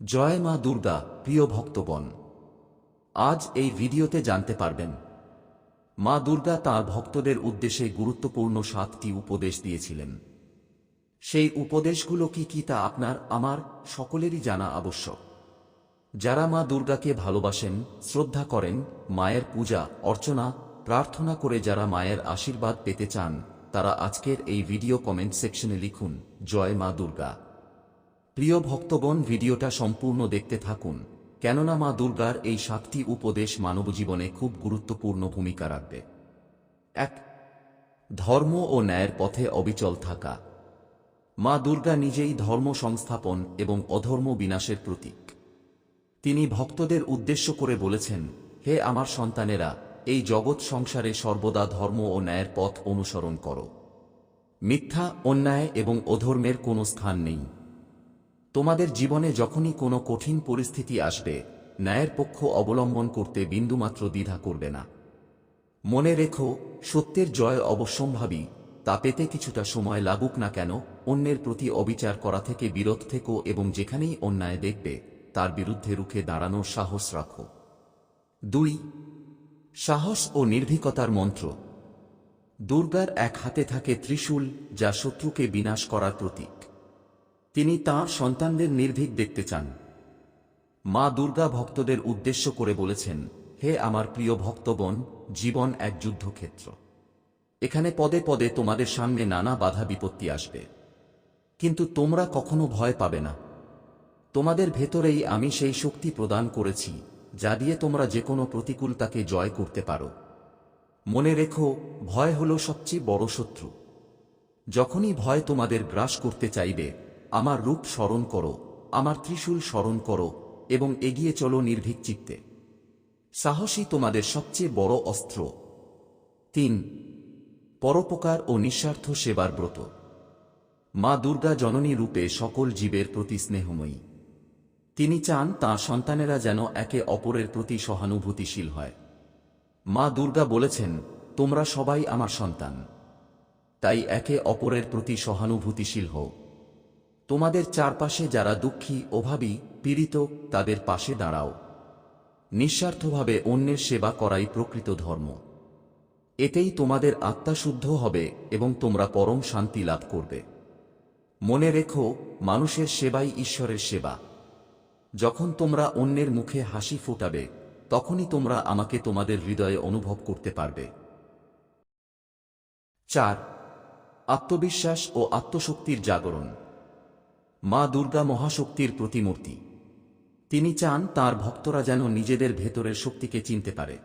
জয় মা দুর্গা, প্রিয় ভক্তগণ। আজ এই ভিডিওতে জানতে পারবেন, মা দুর্গা তাঁর ভক্তদের উদ্দেশ্যে গুরুত্বপূর্ণ সাতটি উপদেশ দিয়েছিলেন। সেই উপদেশগুলো কি কি তা আপনার, আমার, সকলেরই জানা আবশ্যক। যারা মা দুর্গাকে ভালোবাসেন, শ্রদ্ধা করেন, মায়ের পূজা, অর্চনা, প্রার্থনা করে যারা মায়ের আশীর্বাদ পেতে চান, তারা আজকের এই ভিডিও কমেন্ট সেকশনে লিখুন, জয় মা দুর্গা। প্রিয় ভক্তগণ, ভিডিওটা সম্পূর্ণ দেখতে থাকুন। কেননা মা দুর্গার এই সাতটি উপদেশ মানবজীবনে খুব গুরুত্বপূর্ণ ভূমিকা রাখবে। এক, ধর্ম ও ন্যায়ের পথে অবিচল থাকা। মা দুর্গা নিজেই ধর্ম সংস্থাপন এবং অধর্ম বিনাশের প্রতীক। তিনি ভক্তদের উদ্দেশ্য করে বলেছেন, হে আমার সন্তানেরা, এই জগৎ সংসারে সর্বদা ধর্ম ও ন্যায়ের পথ অনুসরণ করো। মিথ্যা, অন্যায় এবং অধর্মের কোনো স্থান নেই। তোমাদের জীবনে যখনই কোনো কঠিন পরিস্থিতি আসবে, ন্যায়ের পক্ষ অবলম্বন করতে বিন্দুমাত্র দ্বিধা করবে না। মনে রেখো, সত্যের জয় অবশ্যম্ভাবী, তা পেতে কিছুটা সময় লাগুক না কেন, অন্যের প্রতি অবিচার করা থেকে বিরত থেকো এবং যেখানেই অন্যায় দেখবে, তার বিরুদ্ধে রুখে দাঁড়ানোর সাহস রাখো। দুই, সাহস ও নির্ভীকতার মন্ত্র। দুর্গার এক হাতে থাকে ত্রিশূল, যা শত্রুকে বিনাশ করার প্রতীক। তিনি তাঁর সন্তানদের নির্ভীক দেখতে চান। মা দুর্গা ভক্তদের উদ্দেশ্য করে বলেছেন, হে আমার প্রিয় ভক্তগণ, জীবন এক যুদ্ধক্ষেত্র। এখানে পদে পদে তোমাদের সামনে নানা বাধা বিপত্তি আসবে। কিন্তু তোমরা কখনো ভয় পাবে না। তোমাদের ভেতরেই আমি সেই শক্তি প্রদান করেছি, যা দিয়ে তোমরা যে কোনো প্রতিকূলতাকে জয় করতে পারো। মনে রেখো, ভয় হল সবচেয়ে বড় শত্রু। যখনই ভয় তোমাদের গ্রাস করতে চাইবে আমার রূপ স্মরণ করো, আমার ত্রিশূল স্মরণ করো এবং এগিয়ে চলো নির্ভীক চিত্তে। সাহসী তোমাদের সবচেয়ে বড় অস্ত্র। তিন, পরোপকার ও নিঃস্বার্থ সেবার ব্রত। মা দুর্গা জননী রূপে সকল জীবের প্রতি স্নেহময়ী। তিনি চান তাঁর সন্তানেরা যেন একে অপরের প্রতি সহানুভূতিশীল হয়। মা দুর্গা বলেছেন, তোমরা সবাই আমার সন্তান। তাই একে অপরের প্রতি সহানুভূতিশীল হও। তোমাদের চারপাশে যারা দুঃখী অভাবী পীড়িত, তাদের পাশে দাঁড়াও। নিঃস্বার্থভাবে অন্যের সেবা করাই প্রকৃত ধর্ম। এতেই তোমাদের আত্মা শুদ্ধ হবে এবং তোমরা পরম শান্তি লাভ করবে। মনে রেখো, মানুষের সেবাই ঈশ্বরের সেবা। যখন তোমরা অন্যের মুখে হাসি ফোটাবে, তখনই তোমরা আমাকে তোমাদের হৃদয়ে অনুভব করতে পারবে। চার, আত্মবিশ্বাস ও আত্মশক্তির জাগরণ। মা দুর্গা মহাশক্তির প্রতিমূর্তি। তিনি চান তার ভক্তরা যেন নিজেদের ভেতরের শক্তিকে চিনতে পারে।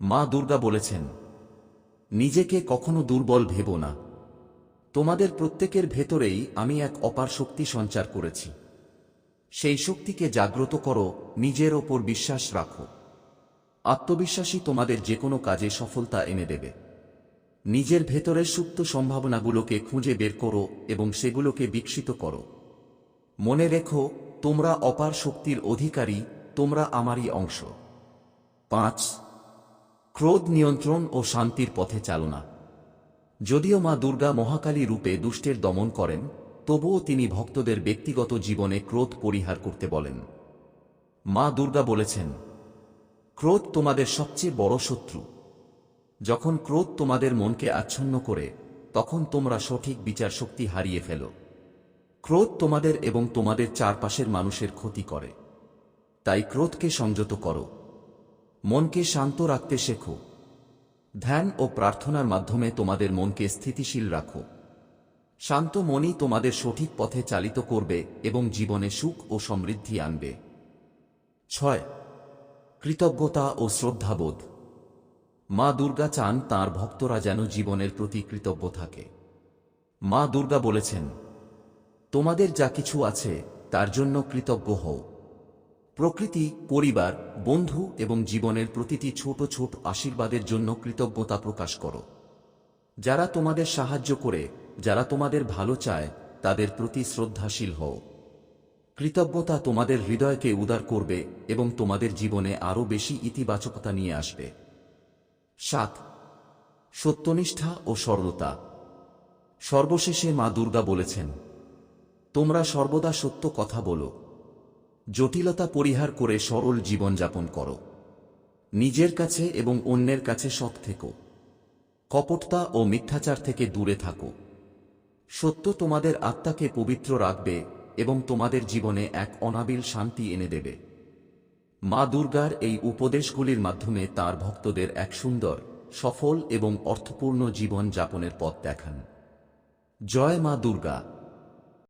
মা দুর্গা বলেছেন, নিজেকে কখনো দুর্বল ভেব না। তোমাদের প্রত্যেকের ভেতরেই আমি এক অপার শক্তি সঞ্চার করেছি। সেই শক্তিকে জাগ্রত করো, নিজের ওপর বিশ্বাস রাখো। আত্মবিশ্বাসী তোমাদের যে কোনো কাজে সফলতা এনে দেবে। নিজের ভেতরের সুপ্ত সম্ভাবনাগুলোকে খুঁজে বের করো এবং সেগুলোকে বিকশিত করো। মনে রেখো, তোমরা অপার শক্তির অধিকারী, তোমরা আমারই অংশ। পাঁচ, ক্রোধ নিয়ন্ত্রণ ও শান্তির পথে চালনা যদিও মা দুর্গা মহাকালী রূপে দুষ্টের দমন করেন, তবুও তিনি ভক্তদের ব্যক্তিগত জীবনে ক্রোধ পরিহার করতে বলেন। মা দুর্গা বলেছেন, ক্রোধ তোমাদের সবচেয়ে বড় শত্রু। যখন ক্রোধ তোমাদের মনকে আচ্ছন্ন করে, তখন তোমরা সঠিক বিচার শক্তি হারিয়ে ফেলো। ক্রোধ তোমাদের এবং তোমাদের চারপাশের মানুষের ক্ষতি করে। তাই ক্রোধকে সংযত করো। মনকে শান্ত রাখতে শেখো। ধ্যান ও প্রার্থনার মাধ্যমে তোমাদের মনকে স্থিতিশীল রাখো। শান্ত মনই তোমাদের সঠিক পথে চালিত করবে এবং জীবনে সুখ ও সমৃদ্ধি আনবে। ছয়। কৃতজ্ঞতা ও শ্রদ্ধাবোধ। মা দুর্গা চান তাঁর ভক্তরা যেন জীবনের প্রতি কৃতজ্ঞ থাকে। মা দুর্গা বলেছেন তোমাদের যা কিছু আছে, তার জন্য কৃতজ্ঞ হও। প্রকৃতি, পরিবার, বন্ধু এবং জীবনের প্রতিটি ছোট ছোট আশীর্বাদের জন্য কৃতজ্ঞতা প্রকাশ করো। যারা তোমাদের সাহায্য করে, যারা তোমাদের ভালো চায়, তাদের প্রতি শ্রদ্ধাশীল হও। কৃতজ্ঞতা তোমাদের হৃদয়কে উদার করবে এবং তোমাদের জীবনে আরও বেশি ইতিবাচকতা নিয়ে আসবে। সাত, সত্যনিষ্ঠা ও সরলতা। সর্বশেষে মা দুর্গা বলেছেন তোমরা সর্বদা সত্য কথা বলো। জটিলতা পরিহার করে সরল জীবনযাপন করো। নিজের কাছে এবং অন্যের কাছে সৎ থেকো। কপটতা ও মিথ্যাচার থেকে দূরে থাকো। সত্য তোমাদের আত্মাকে পবিত্র রাখবে এবং তোমাদের জীবনে এক অনাবিল শান্তি এনে দেবে। মা দুর্গার এই উপদেশগুলির মাধ্যমে তার ভক্তদের এক সুন্দর, সফল এবং অর্থপূর্ণ জীবন যাপনের পথ দেখান। জয় মা দুর্গা।